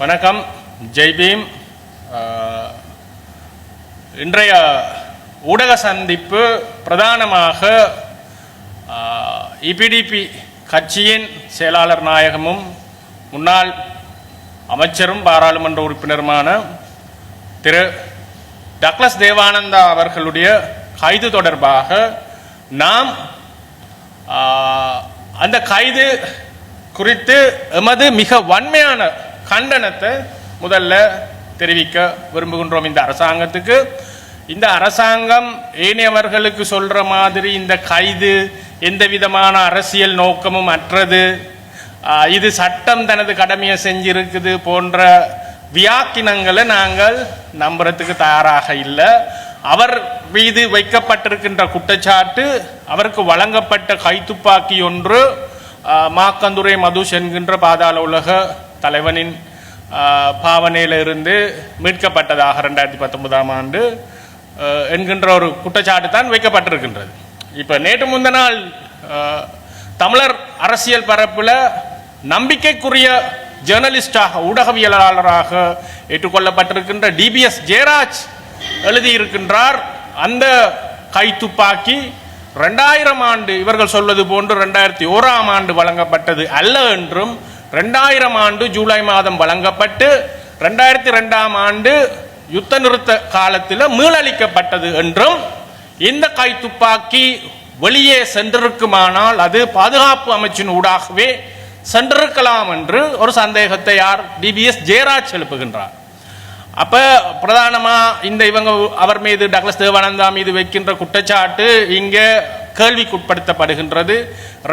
வணக்கம். ஜெய்பீம் இன்றைய ஊடக சந்திப்பு பிரதானமாக இபிடிபி கட்சியின் செயலாளர் நாயகமும் முன்னாள் அமைச்சரும் பாராளுமன்ற உறுப்பினருமான திரு. டக்ளஸ் தேவானந்தா அவர்களுடைய கைது தொடர்பாக நாம் அந்த கைது குறித்து எமது மிக வன்மையான கண்டனத்தை முதல்ல தெரிவிக்க விரும்புகின்றோம் இந்த அரசாங்கத்துக்கு. இந்த அரசாங்கம் ஏனையவர்களுக்கு சொல்ற மாதிரி இந்த கைது எந்த விதமான அரசியல் நோக்கமும் அற்றது. இது சட்டம் தனது கடமையை செஞ்சிருக்குது போன்ற வியாக்கினங்களை நாங்கள் நம்புறதுக்கு தயாராக இல்லை. அவர் மீது வைக்கப்பட்டிருக்கின்ற குற்றச்சாட்டு அவருக்கு வழங்கப்பட்ட கைத்துப்பாக்கி ஒன்று மாக்கந்துரை மதுஷ் என்கின்ற பாதாள உலக தலைவனின் பாவனையிலிருந்து மீட்கப்பட்டதாக ரெண்டாயிரத்தி பத்தொன்பதாம் ஆண்டு என்கின்ற ஒரு குற்றச்சாட்டு தான் வைக்கப்பட்டிருக்கின்றது. இப்போ நேற்று முந்த நாள் தமிழர் அரசியல் பரப்பில் நம்பிக்கைக்குரிய ஜேர்னலிஸ்டாக ஊடகவியலாளராக ஏற்றுக்கொள்ளப்பட்டிருக்கின்ற டிபிஎஸ் ஜெயராஜ் எழுதியிருக்கின்றார். அந்த கைத்துப்பாக்கி ரெண்டாயிரம் ஆண்டு இவர்கள் சொல்வது போன்று ரெண்டாயிரத்தி ஓராம் ஆண்டு வழங்கப்பட்டது அல்ல என்றும் ரெண்டாயிரம் ஆண்டு ஜூலை மாதம் வழங்கப்பட்டு ரெண்டாயிரத்தி ரெண்டாம் ஆண்டு யுத்த நிறுத்த காலத்தில் மீளளிக்கப்பட்டது என்றும் இந்த கைத்துப்பாக்கி வெளியே சென்றிருக்குமானால் அது பாதுகாப்பு அமைச்சின் ஊடாகவே சென்றிருக்கலாம் என்று ஒரு சந்தேகத்தை யார் டிபிஎஸ் ஜெயராஜ் எழுப்புகின்றார். அப்ப பிரதானமா இந்த இவங்க அவர் மீது டக்ளஸ் தேவானந்தா மீது வைக்கின்ற குற்றச்சாட்டு இங்க கேள்விக்குட்படுத்தப்படுகின்றது.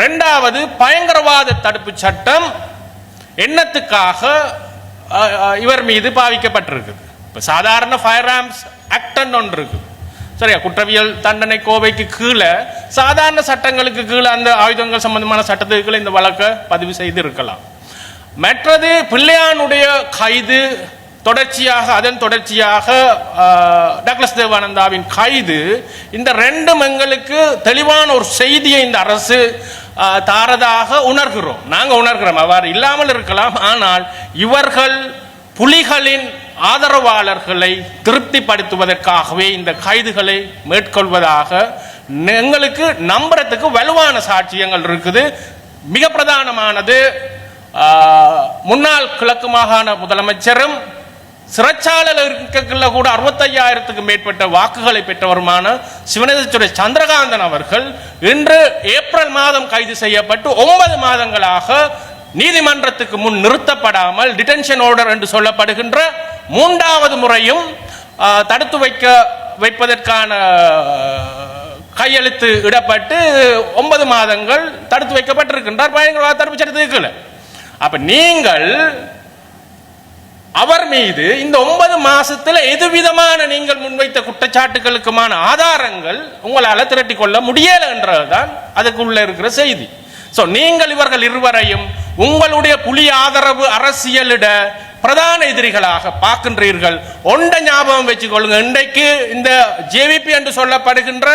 ரெண்டாவது பயங்கரவாத தடுப்பு சட்டம் எண்ணத்துக்காக இவர் மீது பாவிக்கப்பட்டிருக்குது இப்போ சாதாரண ஃபயர் ஆர்ம்ஸ் ஆக்டன் ஒன்று இருக்குது. சரியா? குற்றவியல் தண்டனை கோவைக்கு கீழே சாதாரண சட்டங்களுக்கு கீழே அந்த ஆயுதங்கள் சம்பந்தமான சட்டத்துக்குள்ள இந்த வழக்கை பதிவு செய்து இருக்கலாம் மற்றது பிள்ளையானுடைய கைது தொடர்ச்சியாக அதன் தொடர்ச்சியாக டக்ளஸ் தேவானந்தாவின் கைது இந்த ரெண்டும் எங்களுக்கு தெளிவான ஒரு செய்தியை இந்த அரசு தாரதாக உணர்கிறோம். நாங்கள் உணர்கிறோம். அவ்வாறு இல்லாமல் இருக்கலாம். ஆனால் இவர்கள் புலிகளின் ஆதரவாளர்களை திருப்திப்படுத்துவதற்காகவே இந்த கைதுகளை மேற்கொள்வதாக எங்களுக்கு நம்புறதுக்கு வலுவான சாட்சியங்கள் இருக்குது. மிக பிரதானமானது முன்னாள் கிழக்கு மாகாண முதலமைச்சரும் சிறைச்சாலையில் இருக்கக்குள்ள கூட அறுபத்தையாயிரத்துக்கு மேற்பட்ட வாக்குகளை பெற்றவருமான சிவனேஸ்வர சந்திரகாந்தன் அவர்கள் இன்று ஏப்ரல் மாதம் கைது செய்யப்பட்டு ஒன்பது மாதங்களாக நீதிமன்றத்துக்கு முன் நிறுத்தப்படாமல் டிடென்ஷன் ஆர்டர் என்று சொல்லப்படுகின்ற மூன்றாவது முறையும் தடுத்து வைக்க வைப்பதற்கான கையெழுத்து இடப்பட்டு ஒன்பது மாதங்கள் தடுத்து வைக்கப்பட்டிருக்கின்றார் பயங்கரவாத தடுப்பு சட்டத்துக்கு அப்ப நீங்கள் அவர் மீது இந்த ஒன்பது மாசத்துல எதுவிதமான நீங்கள் முன்வைத்த குற்றச்சாட்டுகளுக்குமான ஆதாரங்கள் உங்களால திரட்டி கொள்ள முடியல என்றதுதான் அதுக்குள்ள இருக்கிற செய்தி. ஸோ நீங்கள் இவர்கள் இருவரையும் உங்களுடைய புலி ஆதரவு அரசியலிட பிரதான எதிரிகளாக பார்க்கின்றீர்கள். ஒன்றை ஞாபகம் வச்சுக்கொள்ளுங்க. இன்றைக்கு இந்த ஜேவிபி என்று சொல்லப்படுகின்ற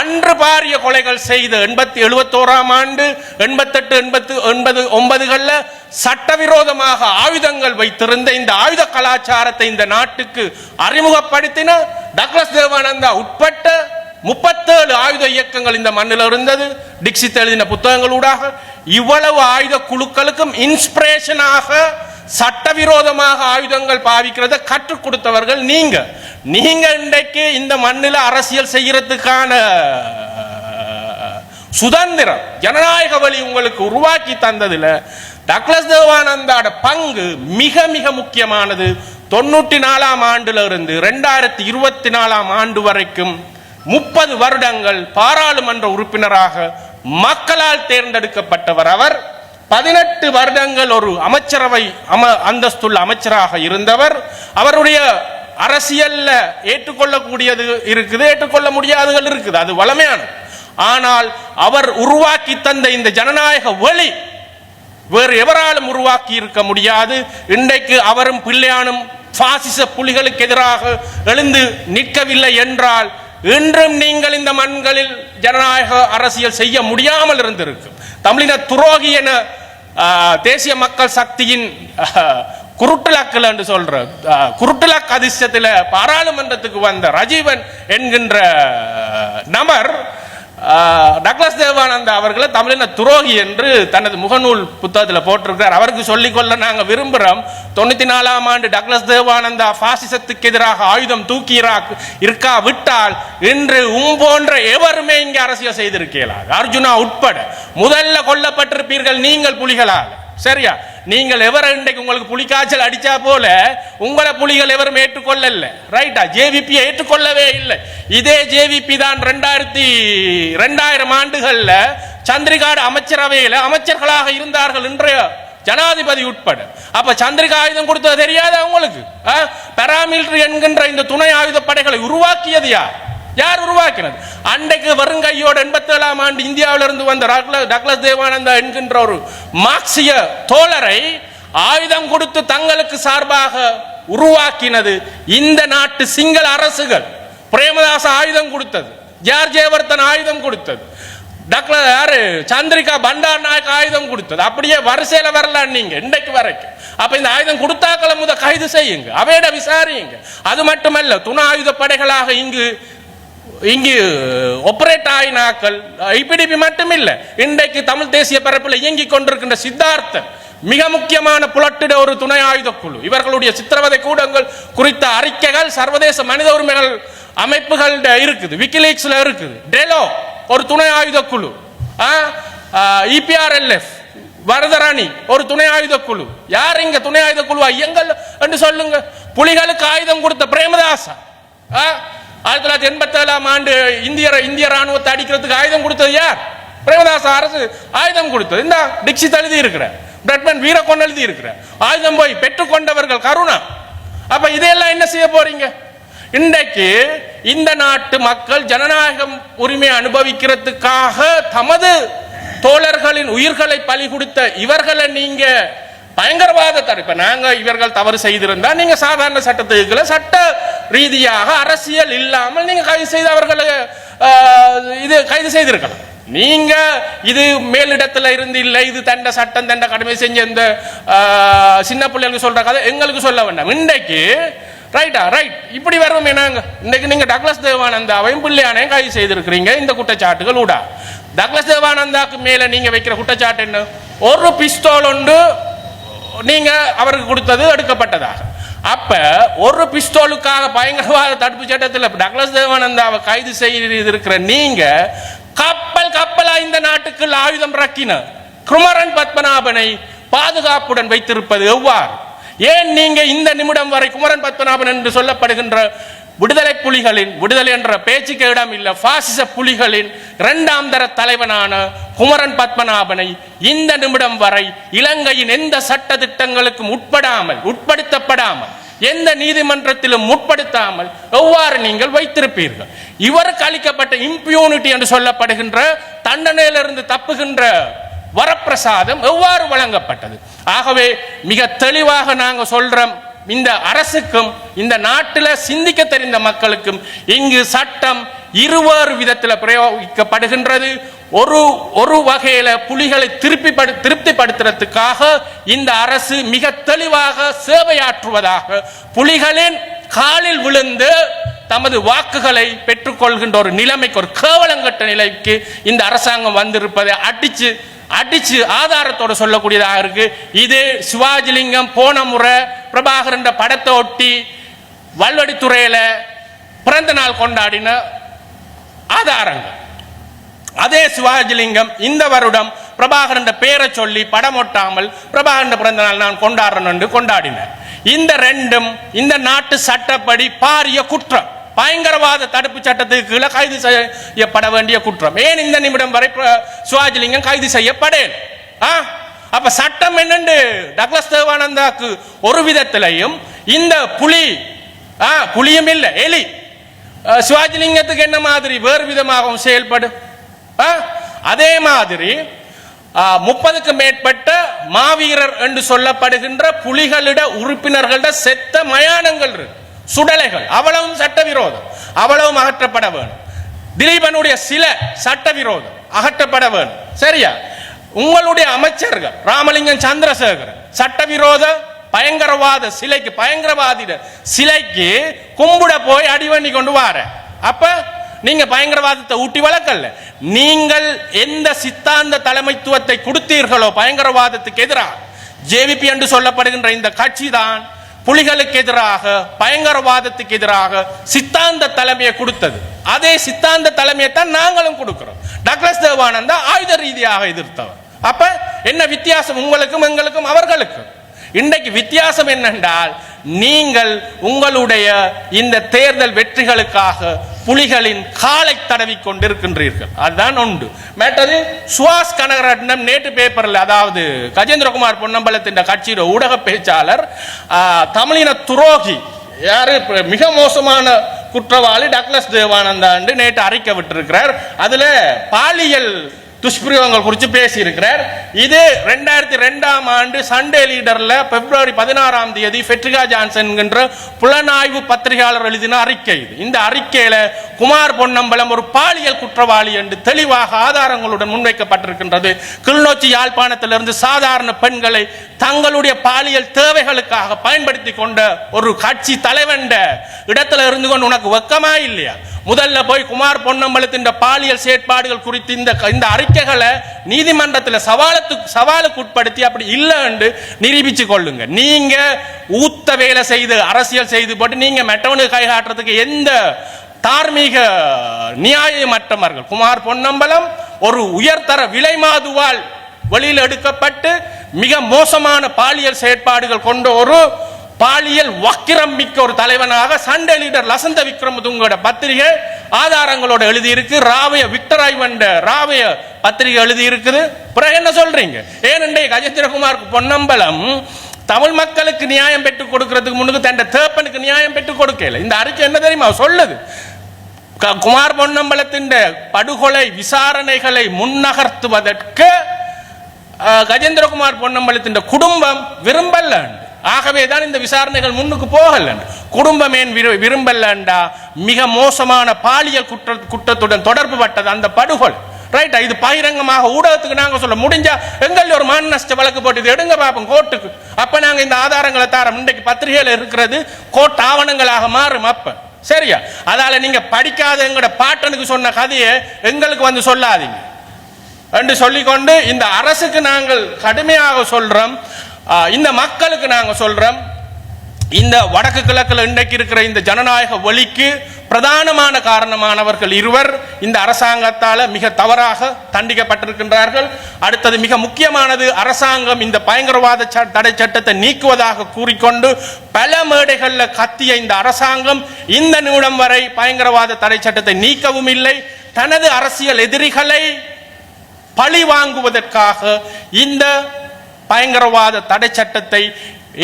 அன்று பாரிய கொலைகள் செய்த எண்பத்தி எழுபத்தோராம் ஆண்டு எண்பத்தெட்டு எண்பத்து எண்பது ஒன்பதுகளில் சட்டவிரோதமாக ஆயுதங்கள் வைத்திருந்த இந்த ஆயுத கலாச்சாரத்தை இந்த நாட்டுக்கு அறிமுகப்படுத்தின டக்ளஸ் தேவானந்தா உட்பட்ட முப்பத்தேழு ஆயுத இயக்கங்கள் இந்த மண்ணில் இருந்தது. டிக்சித் எழுதின புத்தகங்களூடாக இவ்வளவு ஆயுத குழுக்களுக்கும் இன்ஸ்பிரேஷனாக சட்டவிரோதமாக ஆயுதங்கள் பாவிக்கிறத கற்றுக் கொடுத்தவர்கள் நீங்க. நீங்க இன்றைக்கு இந்த மண்ணில் அரசியல் செய்யறதுக்கான சுதந்திரம் ஜனநாயக வழி உங்களுக்கு உருவாக்கி தந்ததுல டக்ளஸ் தேவானந்தாட பங்கு மிக மிக முக்கியமானது. தொண்ணூற்றி நாலாம் ஆண்டுல இருந்து ரெண்டாயிரத்தி இருபத்தி நாலாம் ஆண்டு வரைக்கும் முப்பது வருடங்கள் பாராளுமன்ற உறுப்பினராக மக்களால் தேர்ந்தெடுக்கப்பட்டவர் அவர். பதினெட்டு வருடங்கள் ஒரு அமைச்சரவை அம அந்தஸ்துள்ள அமைச்சராக இருந்தவர். அவருடைய அரசியல்ல ஏற்றுக்கொள்ளக்கூடியது இருக்குது ஏற்றுக்கொள்ள முடியாதுகள் இருக்குது அது வளமையான. ஆனால் அவர் உருவாக்கி தந்த இந்த ஜனநாயக வழி வேறு எவராலும் உருவாக்கி இருக்க முடியாது. இன்றைக்கு அவரும் பிள்ளையானும் பாசிச புலிகளுக்கு எதிராக எழுந்து நிற்கவில்லை என்றால் இன்றும் நீங்கள் இந்த மண்களில் ஜனநாயக அரசியல் செய்ய முடியாமல் இருந்திருக்கும். தமிழின துரோகி என தேசிய மக்கள் சக்தியின் ஆ, என்று சொல்ற அஹ், அதிர்ஷ்டத்தில் பாராளுமன்றத்துக்கு வந்த ரஜீவன் என்கின்ற நபர் டக்ளஸ் தேவானந்தா அவர்களை தமிழின துரோகி என்று தனது முகநூல் புத்தகத்தில் போட்டிருக்கிறார். அவருக்கு சொல்லிக்கொள்ள நாங்கள் விரும்புகிறோம் தொண்ணூத்தி நாலாம் ஆண்டு டக்ளஸ் தேவானந்தா பாசிசத்துக்கு எதிராக ஆயுதம் தூக்கி இருக்கா விட்டால் இன்று உம் போன்ற எவருமே இங்கே அரசியல் செய்திருக்கீங்களா அர்ஜுனா உட்பட. முதல்ல கொல்லப்பட்டிருப்பீர்கள் நீங்கள் புலிகளால் சரியா? நீங்கள் எவர் இன்றைக்கு உங்களுக்கு புலிக்காய்ச்சல் அடிச்சா போல உங்களை புலிகள் எவரும் ஏற்றுக்கொள்ளல. ரைட்டா ஜேவிபி ஏற்றுக்கொள்ளவே இல்லை. இதே ஜேவிபி தான் ரெண்டாயிரத்தி ரெண்டாயிரம் ஆண்டுகள்ல சந்திரிகாடு அமைச்சரவையில் அமைச்சர்களாக இருந்தார்கள் இன்றைய ஜனாதிபதி உட்பட. அப்ப சந்திரிகா ஆயுதம் கொடுத்தது தெரியாத உங்களுக்கு? பாராமிலிட்டரி என்கின்ற இந்த துணை ஆயுத படைகளை உருவாக்கியது யார்? யார் உருவாக்கினது? அன்றைக்கு வருங்கையோடு எண்பத்தி ஏழாம் ஆண்டு இந்தியாவிலிருந்து வந்த டக்ளஸ் தேவானந்தா என்கின்ற ஒரு மார்க்சிய தோழரை ஆயுதம் கொடுத்து தங்களுக்கு சார்பாக உருவாக்கினது இந்த நாட்டு சிங்கள அரசுகள். பிரேமதாச ஆயுதம் கொடுத்தது. ஜார் ஜெயவர்தன் ஆயுதம் கொடுத்தது. டாக்டர் யாரு? சந்திரிகா பண்டார் நாயக் ஆயுதம் கொடுத்தது. அப்படியே வரிசையில வரலாம் நீங்க இன்றைக்கு வரைக்கும். அப்ப இந்த ஆயுதம் கொடுத்தாக்களை முத கைது செய்யுங்க. அவையிட விசாரியுங்க. அது மட்டுமல்ல துணை ஆயுத படைகளாக இங்கு இங்கு ஒப்பரேட் ஆயினாக்கள் ஐபிடிபி மட்டுமில்லை இன்றைக்கு தமிழ் தேசிய பரப்பில் இயங்கிக் கொண்டிருக்கின்ற சித்தார்த்தன் மிக முக்கியமான புலட்டிட ஒரு துணை ஆயுத குழு. இவர்களுடைய சித்திரவதை கூடங்கள் குறித்த அறிக்கைகள் சர்வதேச மனித உரிமைகள் அமைப்புகள் இருக்குது விக்கிலீக்ஸ்ல இருக்குது. டெலோ ஒரு துணை ஆயுத குழு. இபிஆர்எல்எஃப் வரதராணி ஒரு துணை ஆயுத குழு. யார் இங்க துணை ஆயுத குழுவா? எங்கள் என்று சொல்லுங்க. புலிகளுக்கு ஆயுதம் கொடுத்த பிரேமதாசா. ஆ? ஆயிரத்தி தொள்ளாயிரத்தி எண்பத்தி ஏழாம் ஆண்டு இந்திய இந்திய ராணுவத்தை அடிக்கிறதுக்கு ஆயுதம் கொடுத்தது யார்? பிரேமதாச அரசு ஆயுதம் கொடுத்தது. இந்த டிக்ஷித் எழுதி இருக்கிற பிரட்மன் வீரக்கொண்டு எழுதி இருக்கிற ஆயுதம் போய் பெற்றுக்கொண்டவர்கள் கருணா. அப்ப இதையெல்லாம் என்ன செய்ய போறீங்க? இன்றைக்கு இந்த நாட்டு மக்கள் ஜனநாயகம் உரிமை அனுபவிக்கிறதுக்காக தமது தோழர்களின் உயிர்களை பலி கொடுத்த இவர்களை நீங்க பயங்கரவாத தடுப்பு நாங்க இவர்கள் தவறு செய்திருந்தா நீங்க சாதாரண சட்டத்துக்குள்ள சட்ட ரீதியாக அரசியல் இல்லாமல் நீங்க கைது செய்து அவர்களை இது கைது செய்திருக்கலாம். நீங்க இது மேலிடத்துல இருந்து இல்லை இது தண்ட சட்டம் தண்ட கடமை செஞ்ச இந்த சின்ன பிள்ளைகளுக்கு சொல்ற கதை எங்களுக்கு சொல்ல வேண்டாம். இன்றைக்கு ரைட்டா ரைட் இப்படி வரும் என்னங்க இன்னைக்கு நீங்க டக்ளஸ் தேவானந்தாவையும் பிள்ளையானையும் கைது செய்திருக்கிறீங்க. இந்த குற்றச்சாட்டுகள் ஊடா. டக்ளஸ் தேவானந்தாக்கு மேல நீங்க வைக்கிற குற்றச்சாட்டு என்ன? ஒரு பிஸ்தோல் ஒன்று நீங்க அவருக்கு கொடுத்தது எடுக்கப்பட்டதாக. அப்ப ஒரு பிஸ்டோலுக்காக பயங்கரவாத தடுப்பு சட்டத்தில் டக்ளஸ் தேவானந்தாவை கைது செய்திருக்கிற நீங்க கப்பல் கப்பலா இந்த நாட்டுக்கு ஆயுதம் ரக்கின. குமரன் பத்மநாபனை பாதுகாப்புடன் வைத்திருப்பது எவ்வாறு? ஏன் நீங்க இந்த நிமிடம் வரை குமரன் பத்மநாபன் என்று சொல்லப்படுகின்ற விடுதலை புலிகளின் விடுதலை என்ற பேச்சுக்கு இடம் இல்லை பாசிச புலிகளின் இரண்டாம் தர தலைவனான குமரன் பத்மநாபனை இந்த நிமிடம் வரை இலங்கையின் எந்த சட்ட திட்டங்களுக்கும் உட்படாமல் உட்படுத்தப்படாமல் எந்த நீதிமன்றத்திலும் முற்படுத்தாமல் எவ்வாறு நீங்கள் வைத்திருப்பீர்கள்? இவருக்கு அளிக்கப்பட்ட இம்பியூனிட்டி என்று சொல்லப்படுகின்ற தண்டனையிலிருந்து தப்புகின்ற வரப்பிரசாதம் எவ்வாறு வழங்கப்பட்டது? ஆகவே மிக தெளிவாக நாங்கள் சொல்றோம் இந்த அரசுக்கும் இந்த நாட்டில் சிந்திக்க தெரிந்த மக்களுக்கும் இங்கு சட்டம் இருவேறு விதத்தில் பிரயோகிக்கப்படுகின்றது. ஒரு ஒரு வகையில புலிகளை திருப்பி படு- திருப்திப்படுத்துறதுக்காக இந்த அரசு மிக தெளிவாக சேவையாற்றுவதாக புலிகளின் காலில் விழுந்து தமது வாக்குகளை பெற்றுக்கொள்கின்ற ஒரு நிலைமைக்கு ஒரு கேவலங்கட்ட நிலைக்கு இந்த அரசாங்கம் வந்திருப்பதை அடிச்சு அடிச்சு ஆதாரத்தோட சொல்லக்கூடியதாக இருக்கு. இது சிவாஜிலிங்கம் போன முறை பிரபாகரன் படத்தை ஒட்டி வல்வடித்துறையில பிறந்த நாள் கொண்டாடின ஆதாரங்கள். அதே சிவாஜிலிங்கம் இந்த வருடம் பிரபாகரன் பேரை சொல்லி படம் ஒட்டாமல் பிரபாகரன் பிறந்த நாள் நான் கொண்டாடுறேன் என்று கொண்டாடினேன் இந்த ரெண்டும் இந்த நாட்டு சட்டப்படி பாரிய குற்றம். பயங்கரவாத தடுப்பு சட்டத்துக்கு கீழே கைது செய்யப்பட வேண்டிய குற்றம். ஏன் இந்த நிமிடம் வரை சுவாஜிலிங்கம் சிவாஜிலிங்கம் கைது செய்யப்படேன்? ஆ? அப்ப சட்டம் என்னண்டு? டக்ளஸ் தேவானந்தாக்கு ஒரு விதத்திலையும் இந்த புலி ஆ புலியும் இல்லை எலி. சிவாஜிலிங்கத்துக்கு என்ன மாதிரி வேறு விதமாகவும் செயல்படும்? ஆ? அதே மாதிரி முப்பதுக்கு மேற்பட்ட மாவீரர் என்று சொல்லப்படுகின்ற புலிகளிட உறுப்பினர்களிட செத்த மயானங்கள் இருக்கு. சுடலைகள் அவ்வளவும் சட்டவிரோதம் அவ்வளவும் அகற்றப்பட வேணும் திலீபனுடைய சில சட்டவிரோதம் அகற்றப்பட வேணும் சரியா? உங்களுடைய அமைச்சர்கள் ராமலிங்கம் சந்திரசேகரன் சட்டவிரோத பயங்கரவாத சிலைக்கு பயங்கரவாதிட சிலைக்கு கும்பிட போய் அடி பண்ணி கொண்டு வார. அப்ப நீங்க பயங்கரவாதத்தை ஊட்டி வளர்க்கல. நீங்கள் எந்த சித்தாந்த தலைமைத்துவத்தை கொடுத்தீர்களோ பயங்கரவாதத்துக்கு எதிராக ஜேவிபி என்று சொல்லப்படுகின்ற இந்த கட்சி தான் புலிகளுக்கு எதிராக பயங்கரவாதத்துக்கு எதிராக சித்தாந்த தலைமையை கொடுத்தது. அதே சித்தாந்த தலைமையை தான் நாங்களும் கொடுக்கிறோம். டக்ளஸ் தேவானந்தா ஆயுத ரீதியாக எதிர்த்தவர். அப்ப என்ன வித்தியாசம் உங்களுக்கும் எங்களுக்கும் அவர்களுக்கும்? இன்றைக்கு வித்தியாசம் என்னென்றால் நீங்கள் உங்களுடைய இந்த தேர்தல் வெற்றிகளுக்காக புலிகளின் காலை தடவி கொண்டிருக்கின்றீர்கள். அதுதான் உண்டு. மேட்டது சுவாஸ் கனகரட்னம் நேற்று பேப்பரில் அதாவது கஜேந்திரகுமார் பொன்னம்பலத்தின் கட்சியோட ஊடக பேச்சாளர் தமிழின துரோகி யாரு? மிக மோசமான குற்றவாளி டக்ளஸ் தேவானந்தாண்டு நேற்று அறிக்கை விட்டிருக்கிறார். அதுல பாலியல் துஷ்பிரயோகங்கள் குறித்து பேசியிருக்கிறார். இது ரெண்டாயிரத்தி ரெண்டாம் ஆண்டு சண்டே லீடரில் பிப்ரவரி பதினாறாம் தேதி ஃபெட்ரிகா ஜான்சன் என்கின்ற புலனாய்வு பத்திரிகையாளர் எழுதின அறிக்கை இது. இந்த அறிக்கையில் குமார் பொன்னம்பலம் ஒரு பாலியல் குற்றவாளி என்று தெளிவாக ஆதாரங்களுடன் முன்வைக்கப்பட்டிருக்கின்றது. கிளிநொச்சி யாழ்ப்பாணத்திலிருந்து சாதாரண பெண்களை தங்களுடைய பாலியல் தேவைகளுக்காக பயன்படுத்தி கொண்ட ஒரு கட்சி தலைவன் இடத்துல இருந்து கொண்டு உனக்கு வெக்கமா இல்லையா? முதல்ல போய் குமார் பொன்னம்பலத்தின் பாலியல் செயற்பாடுகள் குறித்து இந்த இந்த அறிக்கைகளை நீதிமன்றத்தில் சவாலத்துக்கு சவாலுக்கு உட்படுத்தி அப்படி இல்லை என்று நிரூபிச்சு கொள்ளுங்க. நீங்க ஊத்த வேலை செய்து அரசியல் செய்து போட்டு நீங்க மெட்டவனுக்கு கை காட்டுறதுக்கு எந்த தார்மீக நியாயமற்றவர்கள் குமார் பொன்னம்பலம் ஒரு உயர்தர விலை மாதுவால் வெளியில் எடுக்கப்பட்டு மிக மோசமான பாலியல் செயற்பாடுகள் கொண்ட ஒரு பாலியல் வக்கிரம் மிக்க ஒரு தலைவனாக சண்டே லீடர் லசந்த விக்ரமதுங்கோட பத்திரிகை ஆதாரங்களோட எழுதி இருக்கு ராவய விக்டர் ஐவண்ட ராவய பத்திரிகை எழுதி இருக்குது பிறகு என்ன சொல்றீங்க? ஏனென்றே கஜேந்திரகுமார் பொன்னம்பலம் தமிழ் மக்களுக்கு நியாயம் பெற்றுக் கொடுக்கிறதுக்கு முன்னுக்கு தன் தேப்பனுக்கு நியாயம் பெற்றுக் கொடுக்கல. இந்த அறிக்கை என்ன தெரியுமா? சொல்லுது. க- குமார் பொன்னம்பலத்தின் படுகொலை விசாரணைகளை முன்னகர்த்துவதற்கு கஜேந்திரகுமார் பொன்னம்பலத்தின் குடும்பம் விரும்பலன்னு. ஆகவே தான் இந்த விசாரணைகள் முன்னுக்கு போகல குடும்பம் ஏன் விரு- விரும்பலண்டா? மிக மோசமான பாலியல் குற்ற குற்றத்துடன் தொடர்பு பட்டது அந்த படுகொலை. ரைட்டா இது பகிரங்கமாக ஊடகத்துக்கு நாங்க சொல்ல முடிஞ்சா எங்கள் ஒரு மான நஷ்ட வழக்கு போட்டு எடுங்க பாப்போம் கோர்ட்டுக்கு. அப்ப நாங்க இந்த ஆதாரங்களை தரோம். இன்றைக்கு பத்திரிகையில இருக்கிறது கோர்ட் ஆவணங்களாக மாறும் அப்ப. சரியா? அதால நீங்க படிக்காத எங்கட பாட்டனுக்கு சொன்ன கதையை எங்களுக்கு வந்து சொல்லாதீங்க. என்று சொல்லிக்கொண்டு இந்த அரசுக்கு நாங்கள் கடுமையாக சொல்றோம். இந்த மக்களுக்கு நாங்கள் சொல்றோம் இந்த வடக்கு கிழக்கில் இன்றைக்கு இருக்கிற இந்த ஜனநாயக வழிக்கு பிரதானமான காரணமானவர்கள் இருவர். இந்த அரசாங்கத்தால் மிக தவறாக தண்டிக்கப்பட்டிருக்கின்றார்கள். அடுத்தது மிக முக்கியமானது அரசாங்கம் இந்த பயங்கரவாத தடை சட்டத்தை நீக்குவதாக கூறிக்கொண்டு பல மேடைகளில் கத்திய இந்த அரசாங்கம் இந்த நிமிடம் வரை பயங்கரவாத தடை சட்டத்தை நீக்கவும் இல்லை. தனது அரசியல் எதிரிகளை பழி வாங்குவதற்காக இந்த பயங்கரவாத தடை சட்டத்தை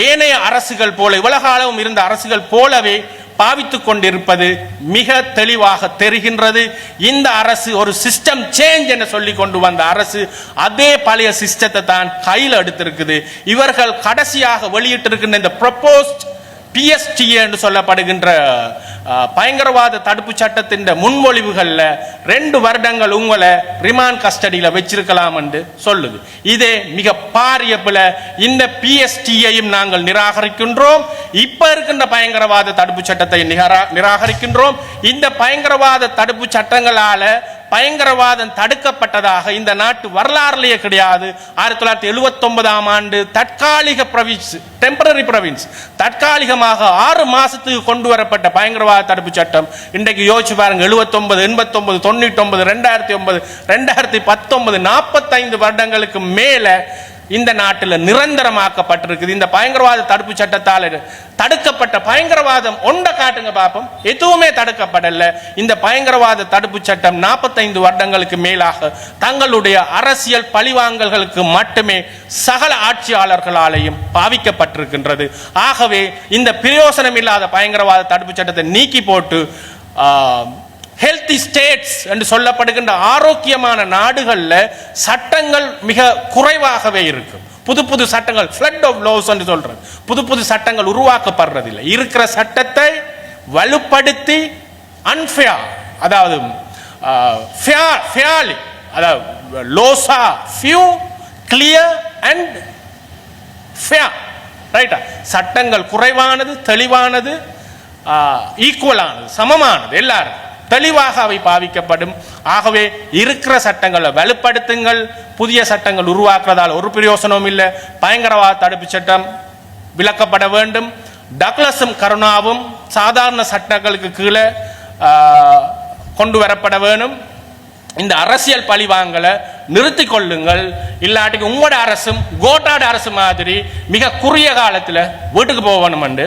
ஏனைய அரசுகள் போல உலகாலவும் இருந்த அரசுகள் போலவே பாவித்துக் கொண்டிருப்பது மிக தெளிவாக தெரிகின்றது. இந்த அரசு ஒரு சிஸ்டம் சேஞ்ச் என சொல்லி கொண்டு வந்த அரசு அதே பழைய சிஸ்டத்தை தான் கையில் எடுத்திருக்குது. இவர்கள் கடைசியாக வெளியிட்டிருக்கின்ற இந்த ப்ரொபோஸ்ட் பிஎஸ்டி என்று சொல்லப்படுகின்ற பயங்கரவாத தடுப்பு சட்டத்தின் முன்மொழிவுகளில் ரெண்டு வருடங்கள் உங்களை ரிமாண்ட் கஸ்டடியில் வச்சிருக்கலாம் என்று சொல்லுது. இதே மிக பாரிய பிழை இந்த பிஎஸ்டியையும் நாங்கள் நிராகரிக்கின்றோம். இப்ப இருக்கின்ற பயங்கரவாத தடுப்பு சட்டத்தை நிகரா- நிராகரிக்கின்றோம். இந்த பயங்கரவாத தடுப்பு சட்டங்களால பயங்கரவாதம் தடுக்கப்பட்டதாக இந்த நாட்டு வரலாறுலேயே கிடையாது. ஆயிரத்தி தொள்ளாயிரத்தி எழுபத்தொன்பதாம் ஆண்டு தற்காலிக ப்ரவின்ஸ் டெம்பரரி ப்ரவின்ஸ் தற்காலிகமாக ஆறு மாதத்துக்கு கொண்டு வரப்பட்ட பயங்கரவாத தடுப்பு சட்டம். இன்றைக்கு யோசிச்சு பாருங்க எழுபத்தி எண்பத்தொன்பது தொண்ணூற்றி ஒன்பது ரெண்டாயிரத்தி ஒன்பது ரெண்டாயிரத்தி பத்தொன்பது நாற்பத்தைந்து வருடங்களுக்கு மேலே இந்த நாட்டில் நிரந்தரமாக்கப்பட்டிருக்குது. இந்த பயங்கரவாத தடுப்பு சட்டத்தால் தடுக்கப்பட்ட பயங்கரவாதம் ஒன்றை காட்டுங்க பார்ப்போம் எதுவுமே தடுக்கப்படல. இந்த பயங்கரவாத தடுப்பு சட்டம் நாற்பத்தைந்து வருடங்களுக்கு மேலாக தங்களுடைய அரசியல் பழிவாங்கல்களுக்கு மட்டுமே சகல ஆட்சியாளர்களாலேயும் பாவிக்கப்பட்டிருக்கின்றது. ஆகவே இந்த பிரயோசனம் இல்லாத பயங்கரவாத தடுப்பு சட்டத்தை நீக்கி போட்டு ஹெல்த் ஸ்டேட்ஸ் என்று சொல்லப்படுகின்ற ஆரோக்கியமான நாடுகளில் சட்டங்கள் மிக குறைவாகவே இருக்கும். புது புது சட்டங்கள் ஃப்ளட் ஆஃப் லோஸ் என்று சொல்றது. புது புது சட்டங்கள் உருவாக்கப்படுறதில்லை. இருக்கிற சட்டத்தை வலுப்படுத்தி அன்ஃபியா அதாவது ஃபியாலி அதாவது லோசா ஃபியூ கிளியர் அண்ட் ஃபியா ரைட்டா சட்டங்கள் குறைவானது தெளிவானது ஈக்குவலானது சமமானது எல்லாரும் தெளிவாக அவை பாவிக்கப்படும். ஆகவே இருக்கிற சட்டங்களை வலுப்படுத்துங்கள். புதிய சட்டங்கள் உருவாக்குறதால் ஒரு பிரயோசனமும் இல்லை. பயங்கரவாத தடுப்பு சட்டம் விளக்கப்பட வேண்டும். டக்ளஸும் கருணாவும் சாதாரண சட்டங்களுக்கு கீழே கொண்டு வரப்பட வேணும். இந்த அரசியல் பழிவாங்கலை நிறுத்தி கொள்ளுங்கள். இல்லாட்டிக்கு உங்களோட அரசும் கோட்டாட அரசு மாதிரி மிக குறுகிய காலத்தில் வீட்டுக்கு போகணும் என்று